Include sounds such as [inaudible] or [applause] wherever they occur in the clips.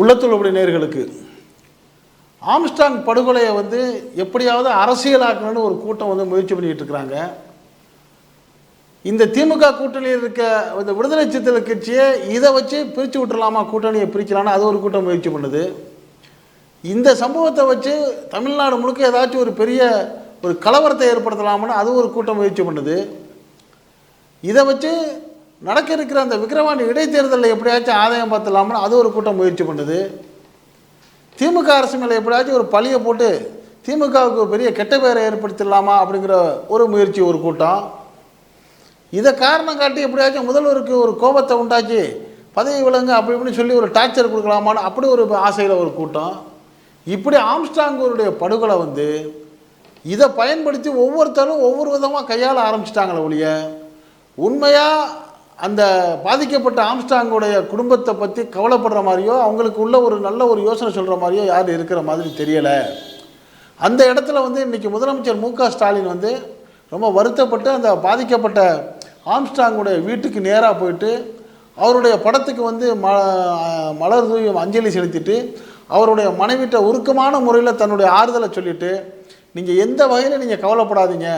உள்ளத்துள்ளபடி நேர்களுக்கு ஆம்ஸ்டாங் படுகொலையை வந்து எப்படியாவது அரசியலாக்கணும்னு ஒரு கூட்டம் வந்து முயற்சி பண்ணிக்கிட்டு இருக்கிறாங்க. இந்த திமுக கூட்டணியில் இருக்க இந்த விடுதலை சிறுத்தைகள் கட்சியை இதை வச்சு பிரித்து விட்டுறலாமா? கூட்டணியை பிரிக்கலாம்னு அது ஒரு கூட்டம் முயற்சி பண்ணுது. இந்த சம்பவத்தை வச்சு தமிழ்நாடு முழுக்க ஏதாச்சும் ஒரு பெரிய ஒரு கலவரத்தை ஏற்படுத்தலாம்னு அது ஒரு கூட்டம் முயற்சி பண்ணுது. இதை வச்சு நடக்க இருக்கிற அந்த விக்கிரவாண்டி இடைத்தேர்தலில் எப்படியாச்சும் ஆதாயம் பார்த்துலாம்னு அது ஒரு கூட்டம் முயற்சி பண்ணுது. திமுக அரசு மேலே எப்படியாச்சும் ஒரு பழியை போட்டு திமுகவுக்கு ஒரு பெரிய கெட்ட பெயரை ஏற்படுத்திடலாமா அப்படிங்கிற ஒரு முயற்சி ஒரு கூட்டம். இதை காரணம் காட்டி எப்படியாச்சும் முதல்வருக்கு ஒரு கோபத்தை உண்டாக்கி பதவி விலங்கு அப்படி இப்படின்னு சொல்லி ஒரு டார்ச்சர் கொடுக்கலாமான்னு அப்படி ஒரு ஆசையில் ஒரு கூட்டம். இப்படி ஆம்ஸ்டாங்கூருடைய படுகொலை வந்து இதை பயன்படுத்தி ஒவ்வொருத்தரும் ஒவ்வொரு விதமாக கையாள ஆரம்பிச்சிட்டாங்களே ஒழிய உண்மையாக அந்த பாதிக்கப்பட்ட ஆம்ஸ்டாங்குடைய குடும்பத்தை பற்றி கவலைப்படுற மாதிரியோ அவங்களுக்கு உள்ள ஒரு நல்ல ஒரு யோசனை சொல்கிற மாதிரியோ யாரும் இருக்கிற மாதிரி தெரியலை. அந்த இடத்துல வந்து இன்றைக்கி முதலமைச்சர் மு ஸ்டாலின் வந்து ரொம்ப வருத்தப்பட்டு அந்த பாதிக்கப்பட்ட ஆம்ஸ்டாங்குடைய வீட்டுக்கு நேராக போயிட்டு அவருடைய படத்துக்கு வந்து ம மலர் தூவி அஞ்சலி செலுத்திட்டு அவருடைய மனைவிட்ட உருக்கமான முறையில் தன்னுடைய ஆறுதலை சொல்லிட்டு நீங்கள் எந்த வகையில் நீங்கள் கவலைப்படாதீங்க.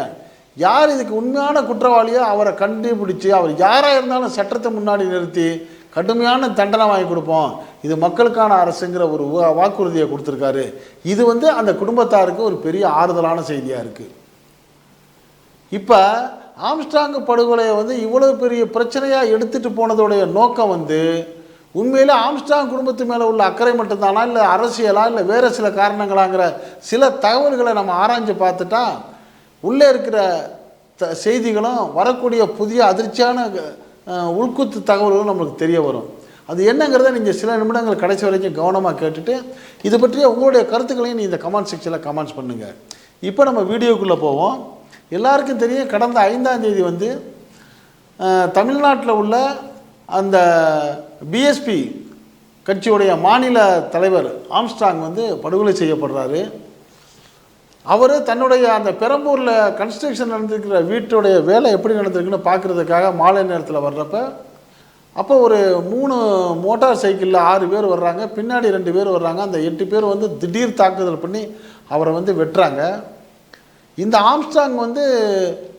யார் இதுக்கு உண்மையான குற்றவாளியோ அவரை கண்டுபிடிச்சு அவர் யாராக இருந்தாலும் சட்டத்தை முன்னாடி நிறுத்தி கடுமையான தண்டனை வாங்கி கொடுப்போம். இது மக்களுக்கான அரசுங்கிற ஒரு வாக்குறுதியை கொடுத்துருக்காரு. இது வந்து அந்த குடும்பத்தாருக்கு ஒரு பெரிய ஆறுதலான செய்தியாக இருக்குது இப்போ ஆம்ஸ்டாங் படுகொலையை வந்து இவ்வளோ பெரிய பிரச்சனையாக எடுத்துகிட்டு போனதோடைய நோக்கம் வந்து உண்மையில் ஆம்ஸ்டாங் குடும்பத்து மேலே உள்ள அக்கறை மட்டும்தானா இல்லை அரசியலா இல்லை வேறு சில காரணங்களாங்கிற சில தகவல்களை நம்ம ஆராய்ஞ்சு பார்த்துட்டா உள்ளே இருக்கிற த செய்திகளும் வரக்கூடிய புதிய அதிர்ச்சியான உள்குத்து தகவல்களும் நம்மளுக்கு தெரிய வரும். அது என்னங்கிறத நீங்கள் சில நிமிடங்கள் கடைசி வரைக்கும் கவனமாக கேட்டுட்டு இது பற்றிய உங்களுடைய கருத்துக்களையும் நீ இந்த கமெண்ட் செக்ஷனில் கமெண்ட்ஸ் பண்ணுங்கள் இப்போ நம்ம வீடியோக்குள்ளே போவோம். எல்லாருக்கும் தெரியும் கடந்த ஐந்தாம் தேதி வந்து தமிழ்நாட்டில் உள்ள அந்த பிஎஸ்பி கட்சியுடைய மாநில தலைவர் ஆம்ஸ்டாங் வந்து படுகொலை செய்யப்படுறாரு. அவர் தன்னுடைய அந்த பெரம்பூரில் கன்ஸ்ட்ரக்ஷன் நடந்திருக்கிற வீட்டுடைய வேலை எப்படி நடந்திருக்குன்னு பார்க்குறதுக்காக மாலை நேரத்தில் வர்றப்ப அப்போ ஒரு மூணு மோட்டார் சைக்கிளில் ஆறு பேர் வர்றாங்க பின்னாடி ரெண்டு பேர் வர்றாங்க. அந்த எட்டு பேர் வந்து திடீர் தாக்குதல் பண்ணி அவரை வந்து வெட்டுறாங்க. இந்த ஆம்ஸ்டாங் வந்து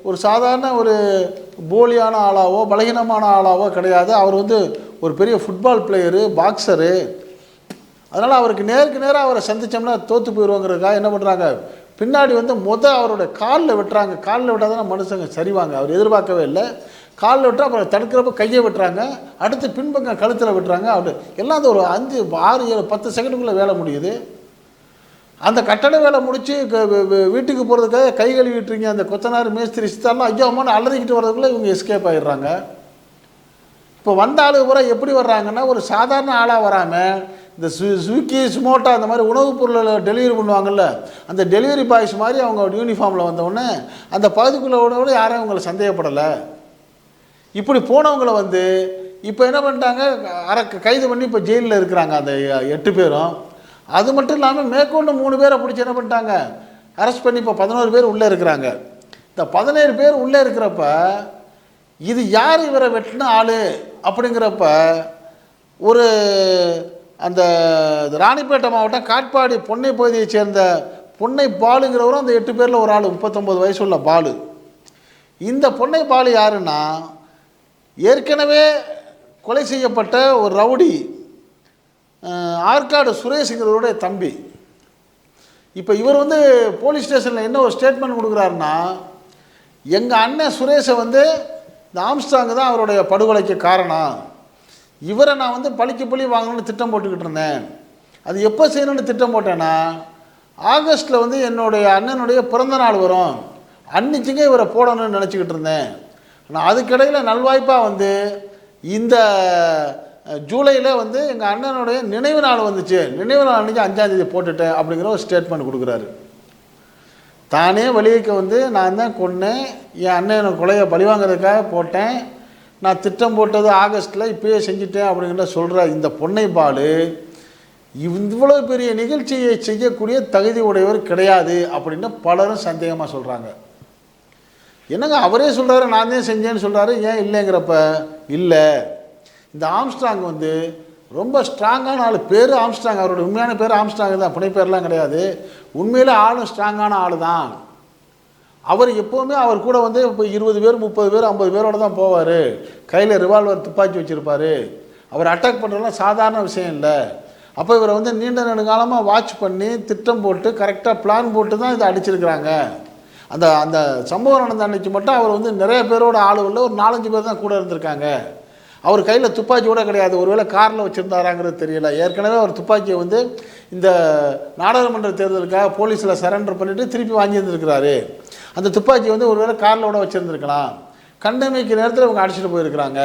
ஒரு சாதாரண ஒரு போலியான ஆளாவோ பலகீனமான ஆளாவோ கிடையாது. அவர் வந்து ஒரு பெரிய ஃபுட்பால் பிளேயரு பாக்ஸரு அதனால் அவருக்கு நேருக்கு நேராக அவரை சந்திச்சோம்னா தோற்று போயிடுவோங்கிறதுக்காக என்ன பண்ணுறாங்க பின்னாடி வந்து மொதல் அவருடைய காலில் வெட்டுறாங்க. காலில் விட்டால் தானே மனுஷங்க சரிவாங்க. அவர் எதிர்பார்க்கவே இல்லை. காலில் விட்டு அப்புறம் தடுக்கிறப்ப கையை வெட்டுறாங்க. அடுத்து பின்பக்கம் கழுத்தில் வெட்டுறாங்க. அவர் எல்லாம் அந்த ஒரு அஞ்சு ஆறு ஏழு பத்து செகண்டுக்குள்ளே வேலை முடியுது. அந்த கட்டட வேலை முடித்து வீட்டுக்கு போகிறதுக்காக கை கழுவிட்டுருங்க. அந்த கொத்தனார் மேஸ்திரி சித்தாலாம் ஐயோ அம்மான்னு அலறிக்கிட்டு வர்றதுக்குள்ளே இவங்க எஸ்கேப் ஆயிடுறாங்க. இப்போ வந்த ஆளு பூரா எப்படி வர்றாங்கன்னா ஒரு சாதாரண ஆளாக வராமல் இந்த சு ஸ்விக்கி ஸ்மோட்டா அந்த மாதிரி உணவுப் பொருளை டெலிவரி பண்ணுவாங்கள்ல அந்த டெலிவரி பாய்ஸ் மாதிரி அவங்க யூனிஃபார்மில் வந்தவுடனே அந்த பகுதிக்குள்ளே விட யாரும் அவங்கள சந்தேகப்படலை. இப்படி போனவங்களை வந்து இப்போ என்ன பண்ணிட்டாங்க அரை கைது பண்ணி இப்போ ஜெயிலில் இருக்கிறாங்க அந்த எட்டு பேரும். அது மட்டும் இல்லாமல் மேற்கொண்டு மூணு பேரை பிடிச்சி என்ன பண்ணிட்டாங்க அரெஸ்ட் பண்ணி இப்போ பதினோரு பேர் உள்ளே இருக்கிறாங்க. இந்த பதினேழு பேர் உள்ளே இருக்கிறப்ப இது யார் இவரை வெட்டின ஆள்? அப்படிங்கிறப்ப ஒரு அந்த ராணிப்பேட்டை மாவட்டம் காட்பாடி பொன்னை பகுதியைச் சேர்ந்த பொன்னை பாலுங்கிறவரும் அந்த எட்டு பேரில் ஒரு ஆள் முப்பத்தொம்பது வயசு உள்ள பாலு. இந்த பொன்னை பாலு யாருன்னா ஏற்கனவே கொலை செய்யப்பட்ட ஒரு ரவுடி ஆற்காடு சுரேஷுங்கிறவருடைய தம்பி. இப்போ இவர் வந்து போலீஸ் ஸ்டேஷனில் என்ன ஒரு ஸ்டேட்மெண்ட் கொடுக்குறாருன்னா எங்கள் அண்ணன் சுரேஷை வந்து இந்த ஆம்ஸ்டாங்கு தான் அவருடைய படுகொலைக்கு காரணம். இவரை நான் வந்து பழிக்கு பழி வாங்கணும்னு திட்டம் போட்டுக்கிட்டு இருந்தேன். அது எப்போ செய்யணும்னு திட்டம் போட்டேன்னா ஆகஸ்ட்டில் வந்து என்னுடைய அண்ணனுடைய பிறந்த நாள் வரும். அன்னிச்சுங்க இவரை போடணும்னு நினச்சிக்கிட்டு இருந்தேன். ஆனால் அதுக்கிடையில் நல்வாய்ப்பாக வந்து இந்த ஜூலையில் வந்து எங்கள் அண்ணனுடைய நினைவு நாள் வந்துச்சு. நினைவு நாள் அன்றைக்கி அஞ்சாந்தேதி போட்டுட்டேன் அப்படிங்கிற ஒரு ஸ்டேட்மெண்ட் கொடுக்குறாரு. தானே வழியக்க வந்து நான் தான் கொன்னேன். என் அண்ணன் எனக்கு கொலையை பழிவாங்கிறதுக்காக போட்டேன். நான் திட்டம் போட்டது ஆகஸ்ட்டில் இப்போயே செஞ்சுட்டேன் அப்படிங்கிற சொல்கிற இந்த பொன்னை பாலு இவ்வளோ பெரிய நிகழ்ச்சியை செய்யக்கூடிய தகுதி உடையவர் கிடையாது அப்படின்னு பலரும் சந்தேகமாக சொல்கிறாங்க என்னங்க அவரே சொல்கிறாரு நான் தான் செஞ்சேன்னு சொல்கிறாரு ஏன் இல்லைங்கிறப்ப? இல்லை. இந்த ஆம்ஸ்ட்ராங் வந்து ரொம்ப ஸ்ட்ராங்கான ஆள். பேர் ஆம்ஸ்ட்ராங் அவரோட உண்மையான பேர் ஆம்ஸ்ட்ராங் தான் புனை பேர்லாம் கிடையாது. உண்மையில் ஆளும் ஸ்ட்ராங்கான ஆள் தான் அவர் எப்போவுமே அவர் கூட வந்து இப்போ இருபது பேர் முப்பது பேர் ஐம்பது பேரோட தான் போவார். கையில் ரிவால்வர் துப்பாக்கி வச்சுருப்பார். அவர் அட்டாக் பண்ணுறதுலாம் சாதாரண விஷயம் இல்லை. அப்போ இவரை வந்து நீண்ட நெடுங்காலமாக வாட்ச் பண்ணி திட்டம் போட்டு கரெக்டாக பிளான் போட்டு தான் இதை அடிச்சிருக்கிறாங்க. அந்த அந்த சம்பவம் நடந்த அன்னைக்கு மட்டும் அவர் வந்து நிறைய பேரோட ஆளுகளில் ஒரு நாலஞ்சு பேர் தான் கூட இருந்திருக்காங்க. அவர் கையில் துப்பாக்கி கூட கிடையாது. ஒருவேளை காரில் வச்சுருந்தாராங்கிறது தெரியல. ஏற்கனவே அவர் துப்பாக்கியை வந்து இந்த நாடாளுமன்ற தேர்தலுக்காக போலீஸில் சரண்டர் பண்ணிவிட்டு திருப்பி வாங்கி இருந்திருக்கிறாரு அந்த துப்பாக்கி வந்து ஒருவேளை காரில் கூட வச்சுருந்துருக்கலாம். கண்டமைக்கு நேரத்தில் இவங்க அடிச்சுட்டு போயிருக்கிறாங்க.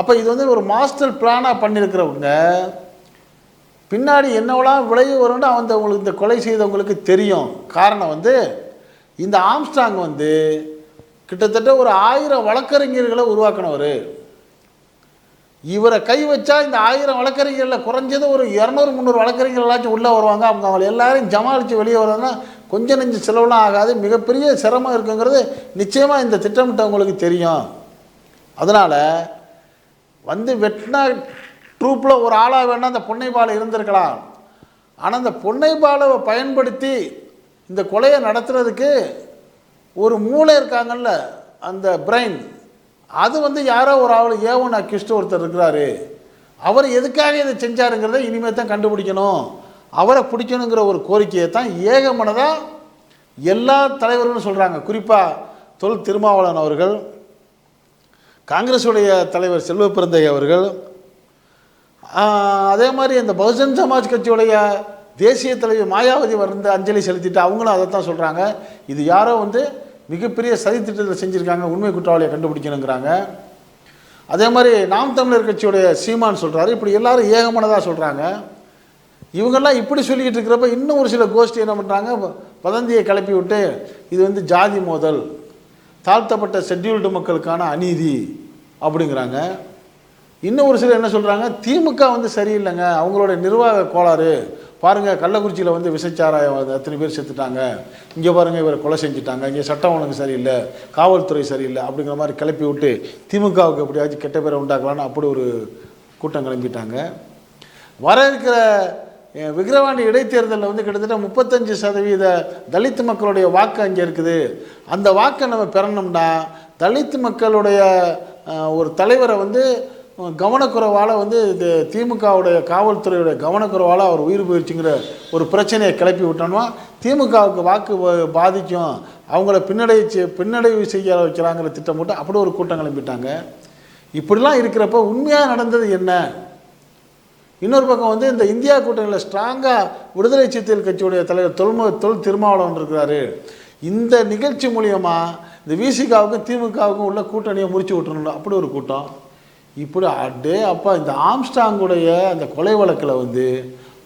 அப்போ இது வந்து ஒரு மாஸ்டர் பிளானாக பண்ணியிருக்கிறவங்க பின்னாடி என்னவெல்லாம் விளைவு வரும்னு அந்த உங்களுக்கு இந்த கொலை செய்தவங்களுக்கு தெரியும். காரணம் வந்து இந்த ஆம்ஸ்டாங் வந்து கிட்டத்தட்ட ஒரு ஆயிரம் வழக்கறிஞர்களை உருவாக்கினவர். இவரை கை வச்சா இந்த ஆயிரம் வழக்கறிஞர்களில் குறைஞ்சது ஒரு இரநூறு முந்நூறு வழக்கறிஞர்களாச்சும் உள்ளே வருவாங்க. அவங்க அவங்க எல்லாரையும் ஜமாளித்து வெளியே வர்றதுனா கொஞ்சம் நெஞ்சு செலவுலாம் ஆகாது. மிகப்பெரிய சிரமம் இருக்குங்கிறது நிச்சயமாக இந்த திட்டமிட்டவங்களுக்கு தெரியும். அதனால் வந்து வெட்டினா ட்ரூப்பில் ஒரு ஆளாக வேணால் அந்த பொன்னைபாலை இருந்திருக்கலாம். ஆனால் அந்த பொன்னைபாலை பயன்படுத்தி இந்த கொலையை நடத்துறதுக்கு ஒரு மூளை இருக்காங்கல்ல அந்த பிரெயின் அது வந்து யாரோ ஒரு ஆள் ஏவன் அக்யூஸ்ட் ஒருத்தர் இருக்கிறாரு. அவர் எதுக்காக இதை செஞ்சாருங்கிறத இனிமேல் தான் கண்டுபிடிக்கணும். அவரை பிடிக்கணுங்கிற ஒரு கோரிக்கையை தான் ஏகமனதாக எல்லா தலைவர்களும் சொல்கிறாங்க குறிப்பாக தொல் திருமாவளவன் அவர்கள் காங்கிரஸுடைய தலைவர் செல்வ பிறந்தை அவர்கள் அதே மாதிரி இந்த பகுஜன் சமாஜ் கட்சியுடைய தேசிய தலைவர் மாயாவதி வந்து அஞ்சலி செலுத்திட்டு அவங்களும் அதை தான் சொல்கிறாங்க இது யாரோ வந்து மிகப்பெரிய சதி திட்டத்தில் செஞ்சுருக்காங்க உண்மை குற்றவாளியை கண்டுபிடிக்கணுங்கிறாங்க. அதே மாதிரி நாம் தமிழர் கட்சியுடைய சீமான் சொல்கிறாரு இப்படி எல்லாரும் ஏகமானதாக சொல்கிறாங்க இவங்கெல்லாம் இப்படி சொல்லிக்கிட்டு இருக்கிறப்ப இன்னும் ஒரு சில கோஷ்டி என்ன பண்ணுறாங்க வதந்தியை கிளப்பி விட்டு இது வந்து ஜாதி மோதல் தாழ்த்தப்பட்ட ஷெட்யூல்டு மக்களுக்கான அநீதி அப்படிங்கிறாங்க. இன்னும் ஒரு சிலர் என்ன சொல்கிறாங்க திமுக வந்து சரியில்லைங்க. அவங்களோட நிர்வாக கோளாறு. பாருங்கள் கள்ளக்குறிச்சியில் வந்து விசைச்சாராயம் அத்தனை பேர் செத்துட்டாங்க. இங்கே பாருங்கள் இவரை கொலை செஞ்சுட்டாங்க. இங்கே சட்டம் ஒழுங்கு சரியில்லை. காவல்துறை சரியில்லை அப்படிங்கிற மாதிரி கிளப்பி விட்டு திமுகவுக்கு எப்படியாச்சும் கெட்ட பேரை உண்டாக்கலான்னு அப்படி ஒரு கூட்டம் கிளம்பிட்டாங்க. வர இருக்கிற விக்கிரவாண்டி இடைத்தேர்தலில் வந்து கிட்டத்தட்ட முப்பத்தஞ்சு சதவீத தலித் மக்களுடைய வாக்கு அங்கே இருக்குது. அந்த வாக்கை நம்ம பெறணும்னா தலித் மக்களுடைய ஒரு தலைவரை வந்து கவனக்குறைவால் வந்து இது திமுகவுடைய காவல்துறையுடைய கவனக்குறைவால் அவர் உயிர் போயிடுச்சுங்கிற ஒரு பிரச்சனையை கிளப்பி விட்டோம்னா திமுகவுக்கு வாக்கு பாதிக்கும். அவங்கள பின்னடைச்சு பின்னடைவு செய்ய வைக்கிறாங்கிற திட்டம் போட்டு அப்படி ஒரு கூட்டம் கிளம்பிட்டாங்க. இப்படிலாம் இருக்கிறப்ப உண்மையாக நடந்தது என்ன? இன்னொரு பக்கம் வந்து இந்த இந்தியா கூட்டணியில் ஸ்ட்ராங்காக விடுதலை சிறுத்தைகள் கட்சியுடைய தலைவர் தொல்மு தொல் திருமாவளவன் இருக்கிறாரு. இந்த நிகழ்ச்சி மூலியமாக இந்த விசிகாவுக்கும் திமுகவுக்கும் உள்ள கூட்டணியை முறிச்சு விட்டுறணும். அப்படி ஒரு கூட்டம். இப்படி அடே அப்பா இந்த ஆம்ஸ்டாங்குடைய அந்த கொலை வழக்கில் வந்து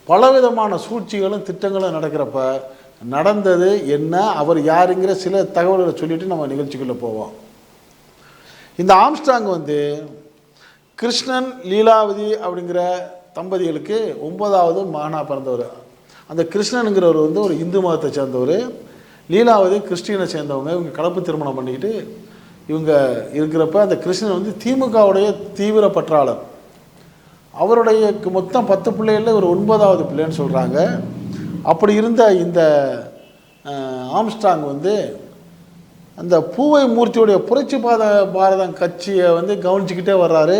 பலவிதமான சூழ்ச்சிகளும் திட்டங்களும் நடக்கிறப்ப நடந்தது என்ன அவர் யாருங்கிற சில தகவல்களை சொல்லிவிட்டு நம்ம நிகழ்ச்சிக்குள்ளே போவோம். இந்த ஆம்ஸ்டாங் வந்து கிருஷ்ணன் லீலாவதி அப்படிங்கிற தம்பதிகளுக்கு ஒன்பதாவது மகனாக பிறந்தவர். அந்த கிருஷ்ணனுங்கிறவர் வந்து ஒரு இந்து மதத்தை சேர்ந்தவர். லீலாவது கிறிஸ்டியனை சேர்ந்தவங்க. இவங்க கலப்பு திருமணம் பண்ணிக்கிட்டு இவங்க இருக்கிறப்ப அந்த கிருஷ்ணன் வந்து திமுகவுடைய தீவிர பற்றாளர். அவருடைய மொத்தம் பத்து பிள்ளைகளில் ஒரு ஒன்பதாவது பிள்ளைன்னு சொல்கிறாங்க அப்படி இருந்த இந்த ஆம்ஸ்டாங் வந்து அந்த பூவை மூர்த்தியுடைய புரட்சி பாத பாரதம் கட்சியை வந்து கவனிச்சுக்கிட்டே வர்றாரு.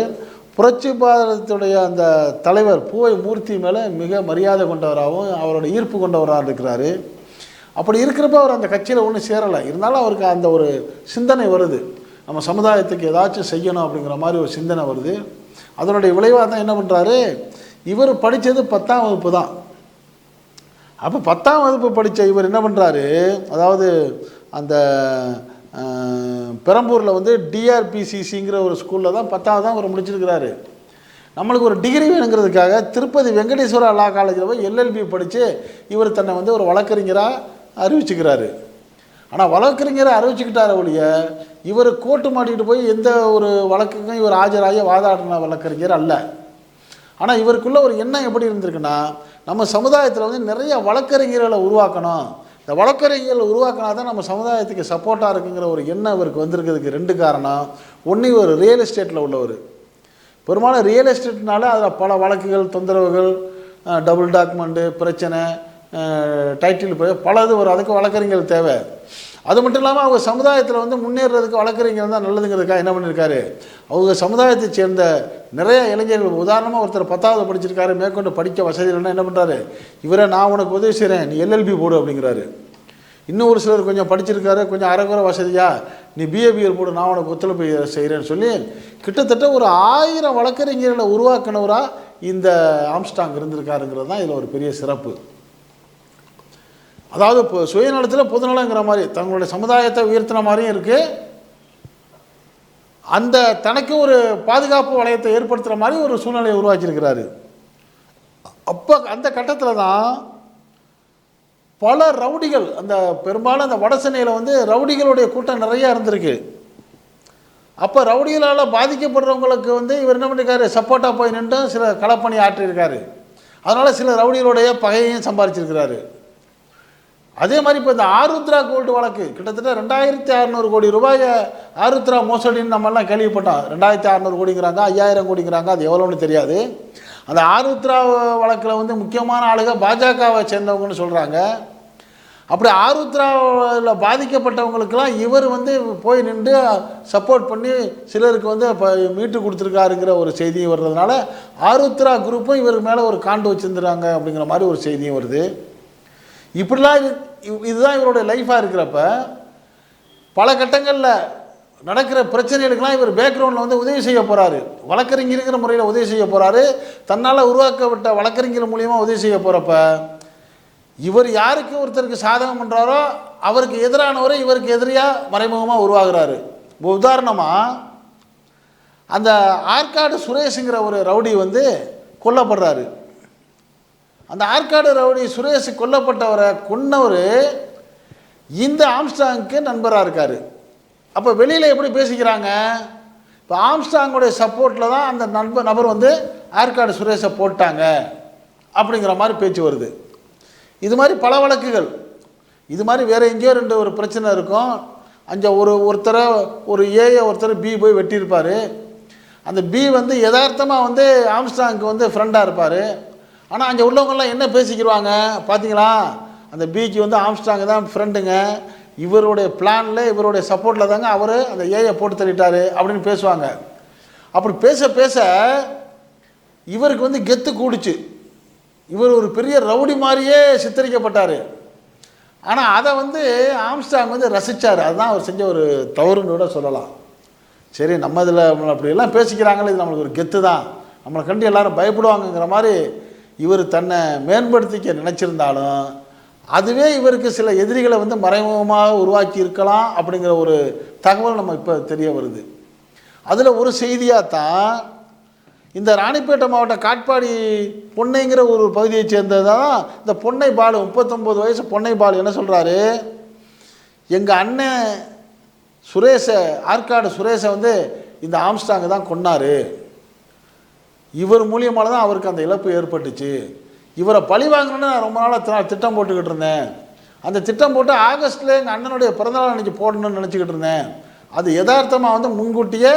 புரட்சி பாரதத்துடைய அந்த தலைவர் பூவை மூர்த்தி மேலே மிக மரியாதை கொண்டவராகவும் அவரோட ஈர்ப்பு கொண்டவராக இருக்கிறாரு. அப்படி இருக்கிறப்ப அவர் அந்த கட்சியில் ஒன்றும் சேரலை. இருந்தாலும் அவருக்கு அந்த ஒரு சிந்தனை வருது. நம்ம சமுதாயத்துக்கு ஏதாச்சும் செய்யணும் அப்படிங்கிற மாதிரி ஒரு சிந்தனை வருது. அதனுடைய விளைவாக தான் என்ன பண்ணுறாரு இவர் படித்தது பத்தாம் வகுப்பு தான். அப்போ பத்தாம் வகுப்பு படித்த இவர் என்ன பண்ணுறாரு அதாவது அந்த பெரம்பூரில் வந்து டிஆர்பிசிசிங்கிற ஒரு ஸ்கூலில் தான் பத்தாவது தான் அவர் முடிச்சிருக்கிறாரு. நம்மளுக்கு ஒரு டிகிரி வேணுங்கிறதுக்காக திருப்பதி வெங்கடேஸ்வர லா காலேஜில் போய் எல்எல்பி படித்து இவர் தன்னை வந்து ஒரு வழக்கறிஞராக அறிவிச்சுக்கிறாரு. ஆனால் வழக்கறிஞரை அறிவிச்சுக்கிட்டார ஒழிய இவர் கோட்டு மாட்டிகிட்டு போய் எந்த ஒரு வழக்குக்கும் இவர் ஆஜராகி வாதாடின வழக்கறிஞர் அல்ல. ஆனால் இவருக்குள்ள ஒரு எண்ணம் எப்படி இருந்திருக்குன்னா நம்ம சமுதாயத்தில் வந்து நிறைய வழக்கறிஞர்களை உருவாக்கணும். இந்த வழக்கறிஞர்கள் உருவாக்கினா தான் நம்ம சமுதாயத்துக்கு சப்போர்ட்டாக இருக்குங்கிற ஒரு எண்ணம் இவருக்கு வந்திருக்கிறதுக்கு ரெண்டு காரணம். ஒன்று இவர் ரியல் எஸ்டேட்டில் உள்ளவர். பெரும்பாலும் ரியல் எஸ்டேட்னால அதில் பல வழக்குகள் தொந்தரவுகள் டபுள் டாக்குமெண்ட்டு பிரச்சனை டைட்டில் பல இது வரும். அதுக்கு வழக்கறிஞர்கள் தேவை. அது மட்டும் இல்லாமல் அவங்க சமுதாயத்தில் வந்து முன்னேறதுக்கு வழக்கறிஞர் தான் நல்லதுங்கிறதுக்காக என்ன பண்ணியிருக்காரு அவங்க சமுதாயத்தை சேர்ந்த நிறைய இளைஞர்கள் உதாரணமாக ஒருத்தர் பத்தாவது படிச்சிருக்காரு மேற்கொண்டு படிக்க வசதி இல்லைன்னா என்ன பண்ணுறாரு இவரை நான் உனக்கு உதவி செய்கிறேன் நீ எல்எல்பி போடு அப்படிங்கிறாரு. இன்னும் ஒரு சிலர் கொஞ்சம் படிச்சிருக்காரு கொஞ்சம் அரைக்குறை வசதியாக நீ பிஏபிஎல் போடு நான் உனக்கு ஒத்துழைப்பு செய்கிறேன்னு சொல்லி கிட்டத்தட்ட ஒரு ஆயிரம் வழக்கறிஞர்களை உருவாக்கினவராக இந்த ஆம்ஸ்டாங் இருந்திருக்காருங்கிறது தான் இதில் ஒரு பெரிய சிறப்பு. அதாவது இப்போ சுயநலத்தில் பொதுநலங்கிற மாதிரி தங்களுடைய சமுதாயத்தை உயர்த்தின மாதிரியும் இருக்குது அந்த தனக்கு ஒரு பாதுகாப்பு வளையத்தை ஏற்படுத்துகிற மாதிரி ஒரு சூழ்நிலையை உருவாக்கியிருக்கிறாரு. அப்போ அந்த கட்டத்தில் தான் பல ரவுடிகள் அந்த பெரும்பாலும் அந்த வடசென்னையில் வந்து ரவுடிகளுடைய கூட்டம் நிறையா இருந்திருக்கு. அப்போ ரவுடிகளால் பாதிக்கப்படுறவங்களுக்கு வந்து இவர் என்ன பண்ணியிருக்காரு சப்போர்ட்டாக போய் நின்று சில களப்பணி ஆற்றியிருக்காரு. அதனால் சில ரவுடிகளுடைய பகையையும் சம்பாரிச்சிருக்கிறாரு. அதே மாதிரி இப்போ இந்த ஆருத்ரா கோல்டு வழக்கு கிட்டத்தட்ட ரெண்டாயிரத்தி அறநூறு கோடி ரூபாயை ஆருத்ரா மோசடின்னு நம்மெல்லாம் கேள்விப்பட்டோம். ரெண்டாயிரத்தி அறநூறு கோடிங்கிறாங்க ஐயாயிரம் கோடிங்கிறாங்க அது எவ்வளோன்னு தெரியாது. அந்த ஆருத்ரா வழக்கில் வந்து முக்கியமான ஆளுக பாஜகவை சேர்ந்தவங்கன்னு சொல்கிறாங்க அப்படி ஆருத்ராவில் பாதிக்கப்பட்டவங்களுக்கெல்லாம் இவர் வந்து போய் நின்று சப்போர்ட் பண்ணி சிலருக்கு வந்து இப்போ மீட்டு கொடுத்துருக்காருங்கிற ஒரு செய்தி வர்றதுனால ஆருத்ரா குரூப்பும் இவருக்கு மேலே ஒரு காண்டு வச்சுருந்துறாங்க அப்படிங்கிற மாதிரி ஒரு செய்தியும் வருது. இப்படிலாம் இது இவ்- இதுதான் இவருடைய லைஃபாக இருக்கிறப்ப பல கட்டங்களில் நடக்கிற பிரச்சனைகளுக்கெல்லாம் இவர் பேக்ரவுண்டில் வந்து உதவி செய்ய போகிறாரு வழக்கறிஞருங்கிற முறையில் உதவி செய்ய போகிறாரு தன்னால் உருவாக்கப்பட்ட வழக்கறிஞர் மூலியமாக உதவி செய்ய போகிறப்ப இவர் யாருக்கு ஒருத்தருக்கு சாதகம் பண்ணுறாரோ அவருக்கு எதிரானவரை இவருக்கு எதிரியாக மறைமுகமாக உருவாகிறாரு. உதாரணமாக அந்த ஆற்காடு சுரேஷுங்கிற ஒரு ரவுடி வந்து கொல்லப்படுறாரு. அந்த ஆற்காடு ரவுடி சுரேஷ் கொல்லப்பட்டவரை கொன்னவர் இந்த ஆம்ஸ்டாங்க்கு நண்பராக இருக்கார். அப்போ வெளியில் எப்படி பேசிக்கிறாங்க? இப்போ ஆம்ஸ்டாங்குடைய சப்போர்ட்டில் தான் அந்த நண்பர் நபர் வந்து ஆற்காடு சுரேஷை போட்டாங்க அப்படிங்கிற மாதிரி பேச்சு வருது. இது மாதிரி பல வழக்குகள். இது மாதிரி வேறு எங்கேயோ ரெண்டு ஒரு பிரச்சனை இருக்கும். அங்கே ஒரு ஒருத்தரை ஒரு ஏயை ஒருத்தர் பி போய் வெட்டியிருப்பார். அந்த பி வந்து யதார்த்தமாக வந்து ஆம்ஸ்டாங்க்கு வந்து ஃப்ரெண்டாக இருப்பார். ஆனால் அங்கே உள்ளவங்கெல்லாம் என்ன பேசிக்கிடுவாங்க பார்த்தீங்களா அந்த பிக்கு வந்து ஆம்ஸ்டாங் தான் ஃப்ரெண்டுங்க இவருடைய பிளானில் இவருடைய சப்போர்ட்டில் தாங்க அவர் அந்த ஏஐ போட்டு தள்ளிட்டாரு அப்படின்னு பேசுவாங்க. அப்படி பேச பேச இவருக்கு வந்து கெத்து கூடுச்சு. இவர் ஒரு பெரிய ரவுடி மாதிரியே சித்தரிக்கப்பட்டார். ஆனால் அதை வந்து ஆம்ஸ்டாங் வந்து ரசித்தார் அதுதான் அவர் செஞ்ச ஒரு தவறுன்னு கூட சொல்லலாம். சரி நம்ம இதில் அப்படியெல்லாம் பேசிக்கிறாங்களே இது நம்மளுக்கு ஒரு கெத்து தான் நம்மளை கண்டு எல்லாரும் பயப்படுவாங்கங்கிற மாதிரி இவர் தன்னை மேம்படுத்திக்க நினச்சிருந்தாலும் அதுவே இவருக்கு சில எதிரிகளை வந்து மறைமுகமாக உருவாக்கி இருக்கலாம் அப்படிங்கிற ஒரு தகவல் நம்ம இப்போ தெரிய வருது. அதில் ஒரு செய்தியாக தான் இந்த ராணிப்பேட்டை மாவட்ட காட்பாடி பொன்னைங்கிற ஒரு பகுதியை சேர்ந்தது தான் இந்த பொன்னை பாலு முப்பத்தொம்போது வயசு பொன்னை பாலு என்ன சொல்கிறாரு எங்கள் அண்ணன் சுரேஷை ஆற்காடு சுரேஷை வந்து இந்த ஆம்ஸ்டாங்க தான் கொன்னாரு. இவர் மூலியமாக தான் அவருக்கு அந்த இழப்பு ஏற்பட்டுச்சு. இவரை பழி வாங்கணும்னு நான் ரொம்ப நாளாக திட்டம் போட்டுக்கிட்டு இருந்தேன். அந்த திட்டம் போட்டு ஆகஸ்ட்டில் எங்கள் அண்ணனுடைய பிறந்தநாள் அன்றைக்கி போடணும்னு நினச்சிக்கிட்டு இருந்தேன். அது யதார்த்தமாக வந்து முன்கூட்டியே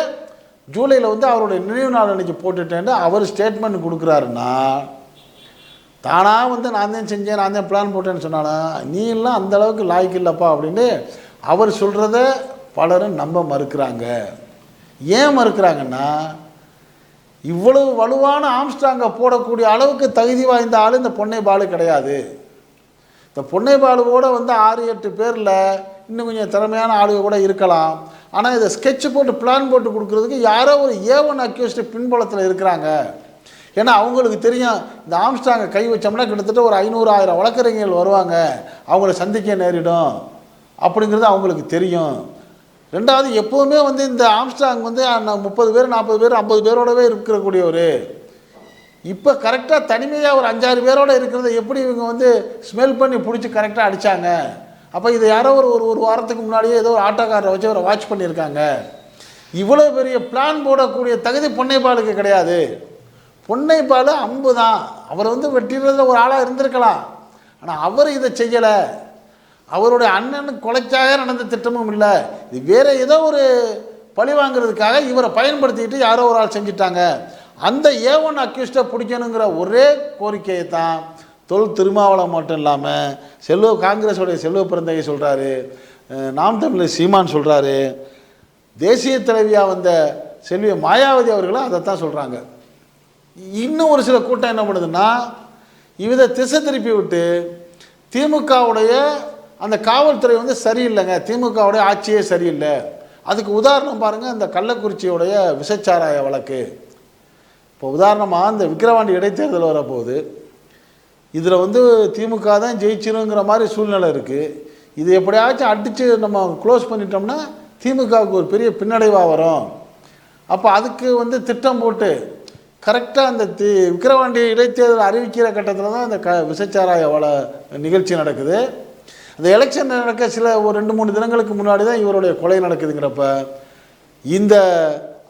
ஜூலையில் வந்து அவருடைய நினைவு நாள் அன்றைக்கி போட்டுட்டேன்ட்டு அவர் ஸ்டேட்மெண்ட் கொடுக்குறாருன்னா தானாக வந்து நான் தான் செஞ்சேன் நான் தான் பிளான் போட்டேன்னு சொன்னாலும் நீ எல்லாம் அந்த அளவுக்கு லாய்க்கு இல்லைப்பா அப்படின்னு அவர் சொல்கிறத பலரும் நம்ப மறுக்கிறாங்க. ஏன் மறுக்கிறாங்கன்னா இவ்வளவு வலுவான ஆம்ஸ்டாங்கை போடக்கூடிய அளவுக்கு தகுதி வாய்ந்த ஆள் இந்த பொன்னை பாலு கிடையாது. இந்த பொன்னை பாலுவோட வந்து ஆறு எட்டு பேரில் இன்னும் கொஞ்சம் திறமையான ஆளுங்க கூட இருக்கலாம். ஆனால் இதை ஸ்கெட்ச் போட்டு பிளான் போட்டு கொடுக்குறதுக்கு யாரோ ஒரு ஏவன் அக்யூஸ்ட்டு பின்புலத்தில் இருக்கிறாங்க. ஏன்னா அவங்களுக்கு தெரியும் இந்த ஆம்ஸ்டாங்கை கை வச்சோம்னா கிட்டத்தட்ட ஒரு ஐநூறு ஆயிரம் வழக்கறிஞர்கள் வருவாங்க. அவங்கள சந்திக்க நேரிடும். அப்படிங்கிறது அவங்களுக்கு தெரியும். ரெண்டாவது எப்போவுமே வந்து இந்த ஆம்ஸ்டாங் வந்து முப்பது பேர் நாற்பது பேர் ஐம்பது பேரோடவே இருக்கக்கூடியவர். இப்போ கரெக்டாக தனிமையாக ஒரு அஞ்சாறு பேரோட இருக்கிறத எப்படி இவங்க வந்து ஸ்மெல் பண்ணி பிடிச்சி கரெக்டாக அடித்தாங்க அப்போ இதை யாரோ ஒரு ஒரு ஒரு வாரத்துக்கு முன்னாடியே ஏதோ ஒரு ஆட்டோக்காரரை வச்சு அவரை வாட்ச் பண்ணியிருக்காங்க. இவ்வளோ பெரிய பிளான் போடக்கூடிய தகுதி பொன்னைப்பாலுக்கு கிடையாது. பொன்னைப்பால் அம்பு தான். அவர் வந்து வெட்டிடுறதுல ஒரு ஆளாக இருந்திருக்கலாம். ஆனால் அவர் இதை செய்யலை. அவருடைய அண்ணனுக்கு கொலைச்சாக நடந்த திட்டமும் இல்லை. இது வேறு ஏதோ ஒரு பழி வாங்குறதுக்காக இவரை பயன்படுத்திக்கிட்டு யாரோ ஒரு ஆள் செஞ்சிட்டாங்க. அந்த ஏ ஒன் அக்யூஸ்டை பிடிக்கணுங்கிற ஒரே கோரிக்கையை தான் தொல் திருமாவளம் மட்டும் இல்லாமல் செல்வ காங்கிரஸுடைய செல்வ பிறந்தகை சொல்கிறாரு நாம் தமிழர் சீமான் சொல்கிறாரு தேசிய தலைவியாக வந்த செல்வி மாயாவதி அவர்களும் அதை தான் சொல்கிறாங்க இன்னும் ஒரு சில கூட்டம் என்ன பண்ணுதுன்னா இவதை திசை திருப்பி விட்டு திமுகவுடைய அந்த காவல்துறை வந்து சரியில்லைங்க. திமுகவுடைய ஆட்சியே சரியில்லை. அதுக்கு உதாரணம் பாருங்கள் இந்த கள்ளக்குறிச்சியுடைய விஷச்சாராய வழக்கு. இப்போ உதாரணமாக இந்த விக்கிரவாண்டி இடைத்தேர்தல் வரப்போகுது. இதில் வந்து திமுக தான் ஜெயிச்சிருங்கிற மாதிரி சூழ்நிலை இருக்குது இது எப்படியாச்சும் அடித்து நம்ம க்ளோஸ் பண்ணிட்டோம்னா திமுகவுக்கு ஒரு பெரிய பின்னடைவாக வரும். அப்போ அதுக்கு வந்து திட்டம் போட்டு கரெக்டாக அந்த தி விக்கிரவாண்டி இடைத்தேர்தல் அறிவிக்கிற கட்டத்தில் தான் அந்த க விசச்சாராய வள நிகழ்ச்சி நடக்குது. அந்த எலெக்ஷன் நடக்க சில ஒரு ரெண்டு மூணு தினங்களுக்கு முன்னாடி தான் இவருடைய கொலை நடக்குதுங்கிறப்ப இந்த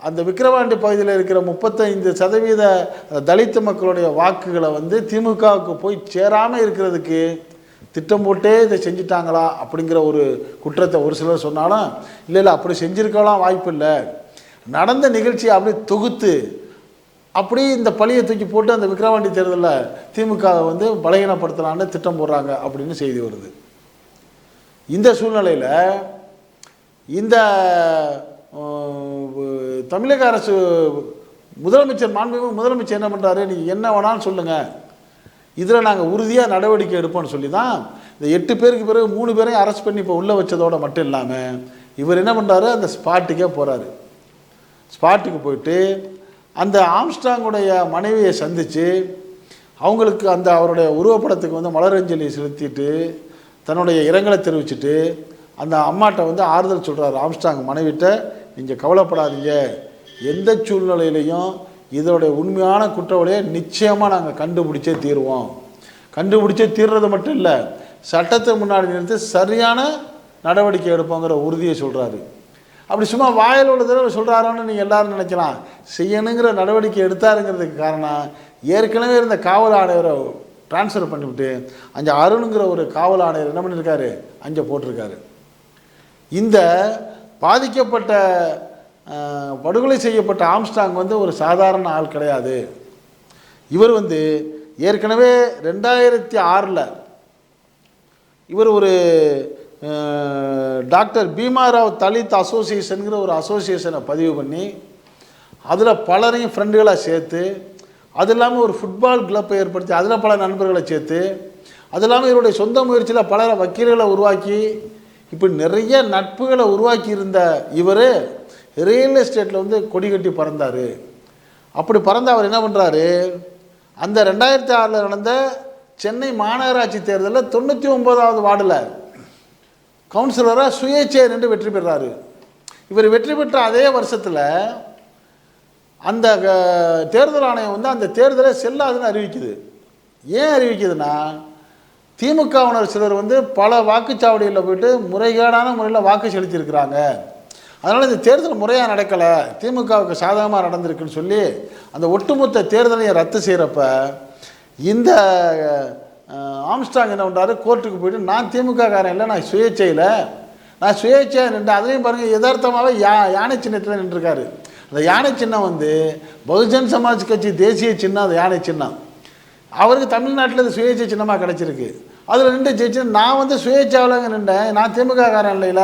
அந்த விக்கிரவாண்டி பகுதியில் இருக்கிற முப்பத்தைந்து சதவீத தலித்து மக்களுடைய வாக்குகளை வந்து திமுகவுக்கு போய் சேராமல் இருக்கிறதுக்கு திட்டம் போட்டே இதை செஞ்சிட்டாங்களா அப்படிங்கிற ஒரு குற்றத்தை ஒரு சிலர் சொன்னாலும் இல்லை இல்லை அப்படி செஞ்சுருக்கலாம் வாய்ப்பு இல்லை. நடந்த நிகழ்ச்சியை அப்படியே தொகுத்து அப்படி இந்த பழியை தூக்கி போட்டு அந்த விக்கிரவாண்டி தேர்தலில் திமுகவை வந்து பலகீனப்படுத்தலான்னு திட்டம் போடுறாங்க அப்படின்னு செய்தி வருது. இந்த சூழ்நிலையில் இந்த தமிழக அரசு முதலமைச்சர் மாண்புமிகு முதலமைச்சர் என்ன பண்ணுறாரு நீங்கள் என்ன வேணாலும் சொல்லுங்கள் இதில் நாங்கள் உறுதியாக நடவடிக்கை எடுப்போம்னு சொல்லி தான் இந்த எட்டு பேருக்கு பிறகு மூணு பேரையும் அரெஸ்ட் பண்ணி இப்போ உள்ளே வச்சதோட மட்டும் இல்லாமல் இவர் என்ன பண்ணுறாரு அந்த ஸ்பாட்டுக்கே போகிறாரு ஸ்பாட்டுக்கு போயிட்டு அந்த ஆம்ஸ்டாங்குடைய மனைவியை சந்தித்து அவங்களுக்கு அந்த அவருடைய உருவப்படத்துக்கு வந்து மலரஞ்சலி செலுத்திட்டு தன்னுடைய இரங்கலை தெரிவிச்சுட்டு அந்த அம்மாட்ட வந்து ஆறுதல் சொல்கிறார் ஆம்ஸ்டாங் மனைவிட்ட நீங்கள் கவலைப்படாதீங்க. எந்த சூழ்நிலையிலையும் இதோடைய உண்மையான குற்றவாளியை நிச்சயமாக நாங்கள் கண்டுபிடிச்சே தீருவோம். கண்டுபிடிச்சே தீர்றது மட்டும் இல்லை சட்டத்தை முன்னாடி நிறுத்தி சரியான நடவடிக்கை எடுப்போங்கிற உறுதியை சொல்கிறாரு அப்படி சும்மா வாயில் உள்ள தடவை சொல்கிறாரோன்னு நீங்கள் எல்லாரும் நினைக்கலாம். செய்யணுங்கிற நடவடிக்கை எடுத்தாருங்கிறதுக்கு காரணம் ஏற்கனவே இருந்த காவல் ஆணையரை ட்ரான்ஸ்ஃபர் பண்ணிவிட்டு அங்கே அருணுங்கிற ஒரு காவல் ஆணையர் என்ன பண்ணியிருக்காரு அங்கே போட்டிருக்காரு. இந்த பாதிக்கப்பட்ட படுகொலை செய்யப்பட்ட ஆம்ஸ்டாங் வந்து ஒரு சாதாரண ஆள் கிடையாது. இவர் வந்து ஏற்கனவே ரெண்டாயிரத்தி ஆறில் இவர் ஒரு டாக்டர் பீமாராவ் தலித் அசோசியேஷனுங்கிற ஒரு அசோசியேஷனை பதிவு பண்ணி அதில் பலரையும் ஃப்ரெண்டுகளாக சேர்த்து அது இல்லாமல் ஒரு ஃபுட்பால் கிளப்பை ஏற்படுத்தி அதில் பல நண்பர்களை சேர்த்து அது இல்லாமல் இவருடைய சொந்த முயற்சியில் பல வக்கீல்களை உருவாக்கி இப்படி நிறைய நட்புகளை உருவாக்கி இருந்த இவர் ரியல் எஸ்டேட்டில் வந்து கொடி கட்டி பறந்தார். அப்படி பறந்த அவர் என்ன பண்ணுறாரு அந்த ரெண்டாயிரத்தி ஆறில் நடந்த சென்னை மாநகராட்சி தேர்தலில் தொண்ணூற்றி ஒம்போதாவது வார்டில் கவுன்சிலராக சுயேட்சையை நின்று வெற்றி பெறாரு. இவர் வெற்றி பெற்ற அதே வருஷத்தில் அந்த தேர்தல் ஆணையம் வந்து அந்த தேர்தலை செல்லாதுன்னு அறிவிக்குது. ஏன் அறிவிக்குதுன்னா திமுகவினர் சிலர் வந்து பல வாக்குச்சாவடிகளில் போயிட்டு முறைகேடான முறையில் வாக்கு செலுத்தியிருக்கிறாங்க. அதனால் இந்த தேர்தல் முறையாக நடக்கலை. திமுகவுக்கு சாதகமாக நடந்திருக்குன்னு சொல்லி அந்த ஒட்டுமொத்த தேர்தலையும் ரத்து செய்கிறப்ப இந்த ஆம்ஸ்டாங் என்ன பண்ணுறாரு கோர்ட்டுக்கு போயிட்டு நான் திமுக காரன் இல்லை நான் சுயேட்சையில் நான் சுயேட்சையாக நின்று அதுலேயும் பாருங்கள் யதார்த்தமாகவே யா யானை சின்னத்தில் நின்றுருக்காரு. அந்த யானை சின்னம் வந்து பகுஜன் சமாஜ் கட்சி தேசிய சின்னம் அந்த யானை சின்னம். அவருக்கு தமிழ்நாட்டில் இது சுயேட்சை சின்னமாக கிடச்சிருக்கு. அதில் நின்று ஜெயிச்சு நான் வந்து சுயேட்சாவிலங்க நின்றேன். நான் திமுக காரன் இல்லையில.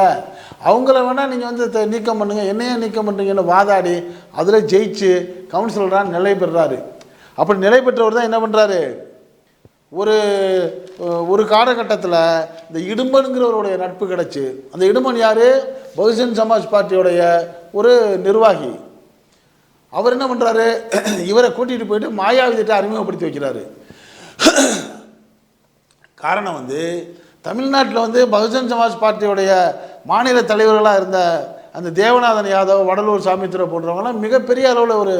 அவங்கள வேணால் நீங்கள் வந்து த- நீக்கம் பண்ணுங்கள் என்னையே நீக்கம் பண்ணுறீங்கன்னு வாதாடி அதில் ஜெயிச்சு கவுன்சிலராக நிலை பெறுறாரு அப்படி நிலை பெற்றவர் தான் என்ன பண்ணுறாரு ஒரு ஒரு காலகட்டத்தில் இந்த இடும்பனுங்கிறவருடைய நட்பு கிடச்சி அந்த இடும்பன் யார்? பகுஜன் சமாஜ் பார்ட்டியோடைய ஒரு நிர்வாகி. அவர் என்ன பண்ணுறாரு [clears throat] இவரை கூட்டிகிட்டு போயிட்டு மாயாவிதிட்ட அறிமுகப்படுத்தி வைக்கிறாரு. [clears throat] காரணம் வந்து தமிழ்நாட்டில் வந்து பகுஜன் சமாஜ் பார்ட்டியுடைய மாநில தலைவர்களாக இருந்த அந்த தேவநாதன் யாதவ் வடலூர் சாமித்துறை போன்றவங்களாம் மிகப்பெரிய அளவில் ஒரு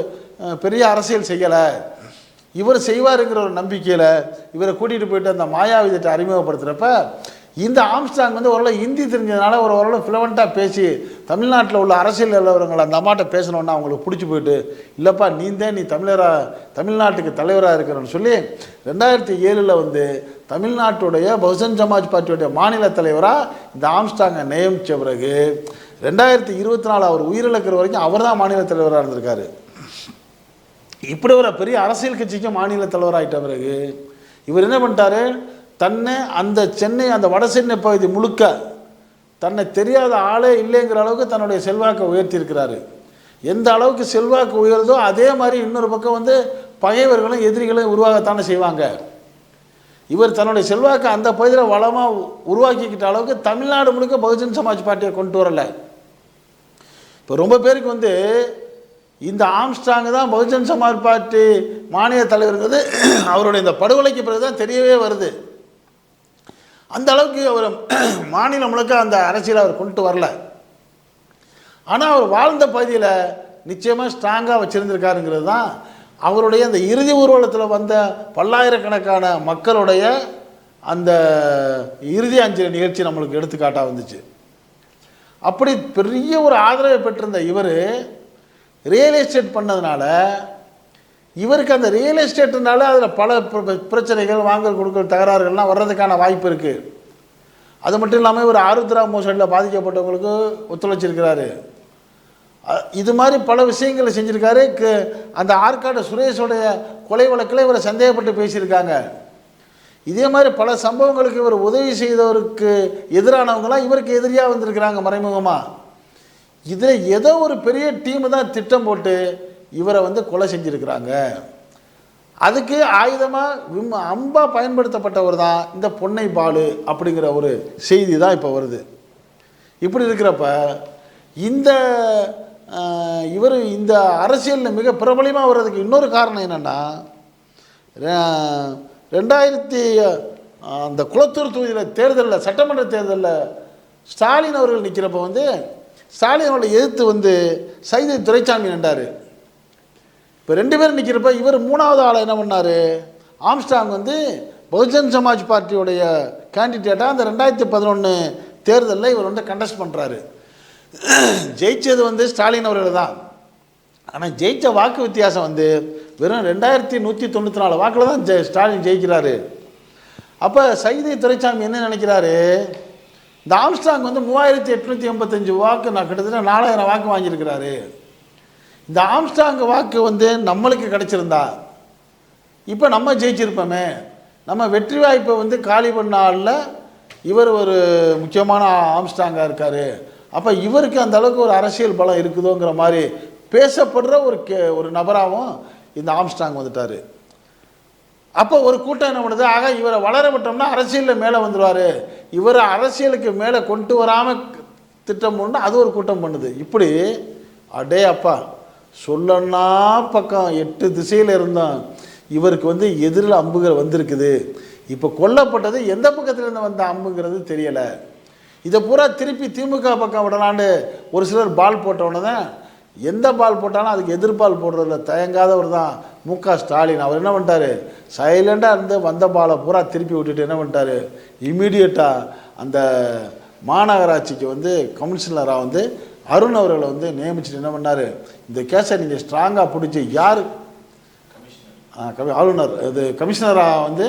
பெரிய அரசியல் செய்யலை. இவர் செய்வாருங்கிற ஒரு நம்பிக்கையில் இவரை கூட்டிகிட்டு போயிட்டு அந்த மாயாவிதத்தை அறிமுகப்படுத்துகிறப்ப இந்த ஆம்ஸ்டாங் வந்து ஓரளவு ஹிந்தி தெரிஞ்சதுனால ஒரு ஓரளவு ஃப்ளூவெண்ட்டாக பேசி தமிழ்நாட்டில் உள்ள அரசியல் நிலவரங்களை அந்த அம்மாட்ட பேசணுன்னா அவங்களுக்கு பிடிச்சி போயிட்டு இல்லைப்பா நீ தான் நீ தமிழராக தமிழ்நாட்டுக்கு தலைவராக இருக்கிறன்னு சொல்லி ரெண்டாயிரத்தி ஏழில் வந்து தமிழ்நாட்டுடைய பகுஜன் சமாஜ் பார்ட்டியுடைய மாநில தலைவராக இந்த ஆம்ஸ்டாங்கை நியமித்த பிறகு ரெண்டாயிரத்தி இருபத்தி நாலு அவர் உயிரிழக்கிற வரைக்கும் அவர் தான் மாநில தலைவராக இருந்திருக்காரு. இப்படி ஒரு பெரிய அரசியல் கட்சிக்கு மாநில தலைவராகிட்ட பிறகு இவர் என்ன பண்ணிட்டாரு? தன்னை அந்த சென்னை அந்த வட சென்னை பகுதி முழுக்க தன்னை தெரியாத ஆளே இல்லைங்கிற அளவுக்கு தன்னுடைய செல்வாக்கை உயர்த்தியிருக்கிறாரு. எந்த அளவுக்கு செல்வாக்கு உயர்தோ அதே மாதிரி இன்னொரு பக்கம் வந்து பகைவர்களும் எதிரிகளும் உருவாகத்தானே செய்வாங்க. இவர் தன்னுடைய செல்வாக்கை அந்த பகுதியில் வளமாக உருவாக்கிக்கிட்ட அளவுக்கு தமிழ்நாடு முழுக்க பகுஜன் சமாஜ் பார்ட்டியை கொண்டு வரல. இப்போ ரொம்ப பேருக்கு வந்து இந்த ஆம்ஸ்டாங் தான் பகுஜன் சமாஜ் பார்ட்டி மாநில தலைவருங்கிறது அவருடைய இந்த படுகொலைக்கு பிறகு தான் தெரியவே வருது. அந்த அளவுக்கு அவர் [clears throat] மாநிலம் முழுக்க அந்த அரசியலை அவர் கொண்டு வரல. ஆனால் அவர் வாழ்ந்த பகுதியில் நிச்சயமாக ஸ்ட்ராங்காக வச்சுருந்துருக்காருங்கிறது தான் அவருடைய அந்த இறுதி ஊர்வலத்தில் வந்த பல்லாயிரக்கணக்கான மக்களுடைய அந்த இறுதி அஞ்சலி நிகழ்ச்சி நம்மளுக்கு எடுத்துக்காட்டாக வந்துச்சு. அப்படி பெரிய ஒரு ஆதரவை பெற்றிருந்த இவர் ரியல் எஸ்டேட் பண்ணதுனால இவருக்கு அந்த ரியல் எஸ்டேட்டுனால அதில் பல பிரச்சனைகள் வாங்கல் கொடுக்கல் தகராறுகள்லாம் வர்றதுக்கான வாய்ப்பு இருக்குது அது மட்டும் இல்லாமல் இவர் ஆருத்ரா மோசடியில் பாதிக்கப்பட்டவங்களுக்கு ஒத்துழைச்சிருக்கிறாரு. இது மாதிரி பல விஷயங்களை செஞ்சுருக்காரு. க- அந்த ஆற்காடு சுரேஷோடைய கொலை வழக்கில் இவரை சந்தேகப்பட்டு பேசியிருக்காங்க. இதே மாதிரி பல சம்பவங்களுக்கு இவர் உதவி செய்தவருக்கு எதிரானவங்களாம் இவருக்கு எதிரியாக வந்திருக்கிறாங்க மறைமுகமாக இதில் ஏதோ ஒரு பெரிய டீமு தான் திட்டம் போட்டு இவரை வந்து கொலை செஞ்சுருக்கிறாங்க. அதுக்கு ஆயுதமாக விம் அம்பா பயன்படுத்தப்பட்டவர் தான் இந்த பொன்னை பாலு அப்படிங்கிற ஒரு செய்தி தான் இப்போ வருது. இப்படி இருக்கிறப்ப இந்த இவர் இந்த அரசியலில் மிக பிரபலமாக வர்றதுக்கு இன்னொரு காரணம் என்னென்னா ரெண்டாயிரத்தி அந்த குளத்தூர் தொகுதியில் தேர்தலில் சட்டமன்ற தேர்தலில் ஸ்டாலின் அவர்கள் நிற்கிறப்ப வந்து ஸ்டாலின் அவர்களை எதிர்த்து வந்து சைதை துரைசாமி நின்றார். இப்போ ரெண்டு பேரும் நிற்கிறப்ப இவர் மூணாவது ஆளை என்ன பண்ணார்? ஆம்ஸ்டாங் வந்து பகுஜன் சமாஜ் பார்ட்டியுடைய கேண்டிடேட்டாக அந்த ரெண்டாயிரத்தி பதினொன்று தேர்தலில் இவர் வந்து கண்டஸ்ட் பண்ணுறாரு ஜெயிச்சது வந்து ஸ்டாலின் அவர்கள் தான். ஆனால் ஜெயித்த வாக்கு வித்தியாசம் வந்து வெறும் ரெண்டாயிரத்தி நூற்றி தொண்ணூற்றி நாலு வாக்கில் தான் ஜெ ஸ்டாலின் ஜெயிக்கிறாரு. அப்போ சைதை துரைசாமி என்ன நினைக்கிறாரு? இந்த ஆம்ஸ்டாங் வந்து மூவாயிரத்தி எட்நூற்றி எண்பத்தஞ்சு வாக்கு நான் கிட்டத்தட்ட நாலாயிரம் வாக்கு வாங்கியிருக்கிறாரு. இந்த ஆம்ஸ்டாங் வாக்கு வந்து நம்மளுக்கு கிடச்சிருந்தா இப்போ நம்ம ஜெயிச்சிருப்போமே நம்ம வெற்றி வாய்ப்பை வந்து காலி பண்ண ஆளில் இவர் ஒரு முக்கியமான ஆம்ஸ்டாங்காக இருக்கார். அப்போ இவருக்கு அந்த அளவுக்கு ஒரு அரசியல் பலம் இருக்குதோங்கிற மாதிரி பேசப்படுற ஒரு கே ஒரு நபராகவும் இந்த ஆம்ஸ்டாங் வந்துட்டார். அப்போ ஒரு கூட்டம் என்ன பண்ணுது? ஆக இவரை வளர விட்டோம்னா அரசியலில் மேலே வந்துடுவார் இவரை அரசியலுக்கு மேலே கொண்டு வராமல் திட்டம் பண்ணால் அது ஒரு கூட்டம் பண்ணுது. இப்படி அடே அப்பா சொல்லன்னா பக்கம் எட்டு திசையில் இருந்தோம் இவருக்கு வந்து எதிரில் அம்புகள் வந்திருக்குது. இப்போ கொல்லப்பட்டது எந்த பக்கத்துலேருந்து வந்த அம்புங்கிறது தெரியலை. இதை பூரா திருப்பி திமுக பக்கம் விடலான்னு ஒரு சிலர் பால் போட்டவுடனே தான் எந்த பால் போட்டாலும் அதுக்கு எதிர்பால் போடுறதுல தயங்காதவர் தான் மு க ஸ்டாலின். அவர் என்ன பண்ணிட்டாரு? சைலண்டாக இருந்து வந்த பாலை பூரா திருப்பி விட்டுட்டு என்ன பண்ணிட்டாரு? இம்மீடியட்டாக அந்த மாநகராட்சிக்கு வந்து கமிஷனராக வந்து அருண் அவர்களை வந்து நியமிச்சுட்டு என்ன பண்ணார்? இந்த கேஸை நீங்கள் ஸ்ட்ராங்காக பிடிச்சி யார்? ஆளுநர். இது கமிஷனராக வந்து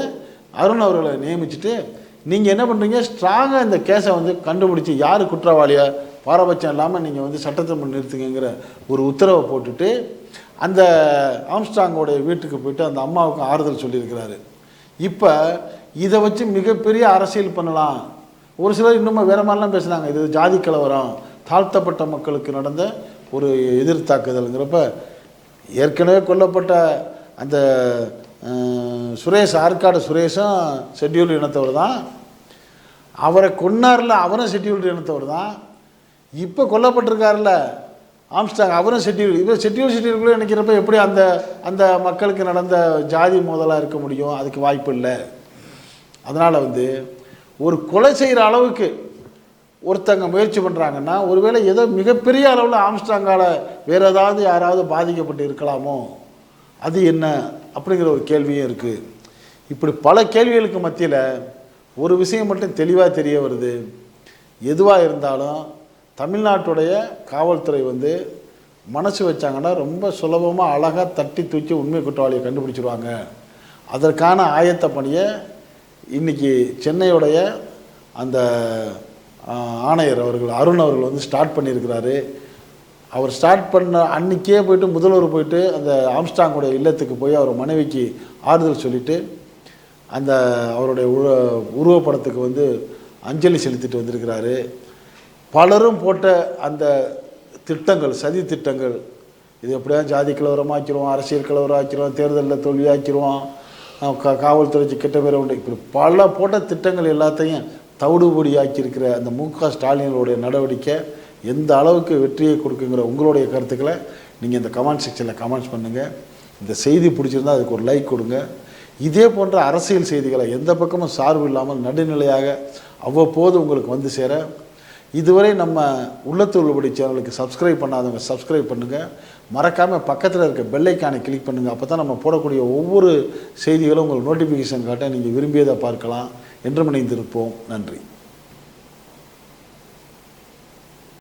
அருண் அவர்களை நியமிச்சுட்டு நீங்கள் என்ன பண்ணுறீங்க ஸ்ட்ராங்காக இந்த கேஸை வந்து கண்டுபிடிச்சி யார் குற்றவாளியை? பாரபட்சம் இல்லாமல் நீங்கள் வந்து சட்டத்தை முன் நிறுத்துங்கிற ஒரு உத்தரவை போட்டுட்டு அந்த ஆம்ஸ்டாங்கோடைய வீட்டுக்கு போயிட்டு அந்த அம்மாவுக்கு ஆறுதல் சொல்லியிருக்கிறாரு. இப்போ இதை வச்சு மிகப்பெரிய அரசியல் பண்ணலாம். ஒரு சிலர் இன்னும் வேறு மாதிரிலாம் பேசுனாங்க. இது ஜாதி கலவரம் தாழ்த்தப்பட்ட மக்களுக்கு நடந்த ஒரு எதிர்த்தாக்குதல்ங்கிறப்ப ஏற்கனவே கொல்லப்பட்ட அந்த சுரேஷ் ஆற்காடு சுரேஷும் ஷெட்யூல் இனத்தவர் தான். அவரை கொன்னார்ல அவரும் ஷெட்யூல்டு இனத்தவர் தான். இப்போ கொல்லப்பட்டிருக்காருல்ல ஆம்ஸ்டாங் அவரும் ஷெட்யூல் இப்போ ஷெட்யூல் ஷெட்யூல்குள்ளே நினைக்கிறப்ப எப்படி அந்த அந்த மக்களுக்கு நடந்த ஜாதி மோதலாக இருக்க முடியும்? அதுக்கு வாய்ப்பு இல்லை. அதனால் வந்து ஒரு கொலை செய்கிற அளவுக்கு ஒருத்தங்க முயற்சி பண்ணுறாங்கன்னா ஒருவேளை ஏதோ மிகப்பெரிய அளவில் ஆம்ஸ்டாங்கால் வேறு ஏதாவது யாராவது பாதிக்கப்பட்டு இருக்கலாமோ? அது என்ன? அப்படிங்கிற ஒரு கேள்வியும் இருக்குது இப்படி பல கேள்விகளுக்கு மத்தியில் ஒரு விஷயம் மட்டும் தெளிவாக தெரிய வருது. எதுவாக இருந்தாலும் தமிழ்நாட்டுடைய காவல்துறை வந்து மனசு வச்சாங்கன்னா ரொம்ப சுலபமாக அழகாக தட்டி தூக்கி உண்மை குற்றவாளியை கண்டுபிடிச்சிருவாங்க. அதற்கான ஆயத்த பணியை இன்றைக்கி சென்னையுடைய அந்த ஆணையர் அவர்கள் அருண் அவர்கள் வந்து ஸ்டார்ட் பண்ணியிருக்கிறாரு. அவர் ஸ்டார்ட் பண்ண அன்னைக்கே போயிட்டு முதல்வர் போயிட்டு அந்த ஆம்ஸ்டாங்குடைய இல்லத்துக்கு போய் அவர் மனைவிக்கு ஆறுதல் சொல்லிட்டு அந்த அவருடைய உருவ உருவப்படத்துக்கு வந்து அஞ்சலி செலுத்திட்டு வந்திருக்கிறாரு. பலரும் போட்ட அந்த திட்டங்கள் சதி திட்டங்கள் இது எப்படியா ஜாதி கலவரமாக அரசியல் கலவரம் தேர்தலில் தோல்வியாக்கிடுவோம் அஹ் கா காவல்துறைக்கு கெட்ட பேரை உண்டு. இப்படி பல போட்ட திட்டங்கள் எல்லாத்தையும் தவிடுபொடியாக்கியிருக்கிற அந்த மு க ஸ்டாலினுடைய நடவடிக்கை எந்த அளவுக்கு வெற்றியை கொடுக்குங்கிற உங்களுடைய கருத்துக்களை நீங்கள் இந்த கமெண்ட் செக்ஷனில் கமெண்ட்ஸ் பண்ணுங்கள் இந்த செய்தி பிடிச்சிருந்தா அதுக்கு ஒரு லைக் கொடுங்க. இதே போன்ற அரசியல் செய்திகளை எந்த பக்கமும் சார்பு இல்லாமல் நடுநிலையாக அவ்வப்போது உங்களுக்கு வந்து சேர இதுவரை நம்ம உள்ளத்து உள்ளபடி சேனலுக்கு சப்ஸ்கிரைப் பண்ணாதவங்க சப்ஸ்கிரைப் பண்ணுங்கள் மறக்காமல் பக்கத்தில் இருக்க பெல்லைக்கானை கிளிக் பண்ணுங்கள் அப்போ தான் நம்ம போடக்கூடிய ஒவ்வொரு செய்திகளும் உங்களுக்கு நோட்டிஃபிகேஷன் காட்ட நீங்கள் விரும்பியதை பார்க்கலாம். என்றும் இணைந்திருப்போம். நன்றி.